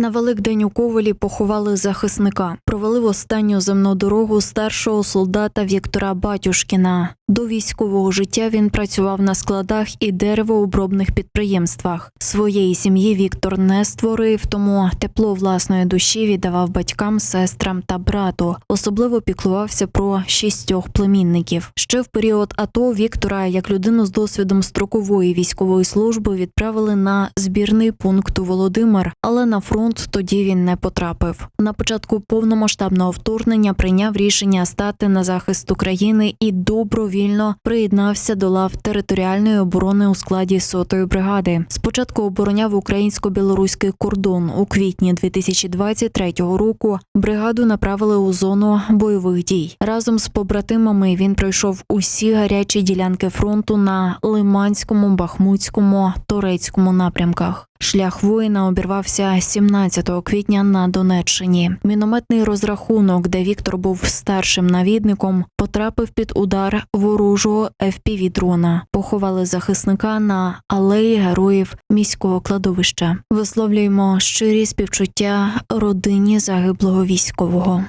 На Великдень у Ковелі поховали захисника. Провели в останню земну дорогу старшого солдата Віктора Батюшкіна. До військового життя він працював на складах і деревообробних підприємствах. Своєї сім'ї Віктор не створив, тому тепло власної душі віддавав батькам, сестрам та брату. Особливо піклувався про шістьох племінників. Ще в період АТО Віктора, як людину з досвідом строкової військової служби, відправили на збірний пункт у Володимир, але на фронт тоді він не потрапив. На початку повномасштабного вторгнення прийняв рішення стати на захист України і добровільно приєднався до лав територіальної оборони у складі сотої бригади. Спочатку обороняв українсько-білоруський кордон. У квітні 2023 року бригаду направили у зону бойових дій. Разом з побратимами він пройшов усі гарячі ділянки фронту на Лиманському, Бахмутському, Торецькому напрямках. Шлях воїна обірвався 17 квітня на Донеччині. Мінометний розрахунок, де Віктор був старшим навідником, потрапив під удар ворожого fpv дрона. Поховали захисника на алеї героїв міського кладовища. Висловлюємо щирі співчуття родині загиблого військового.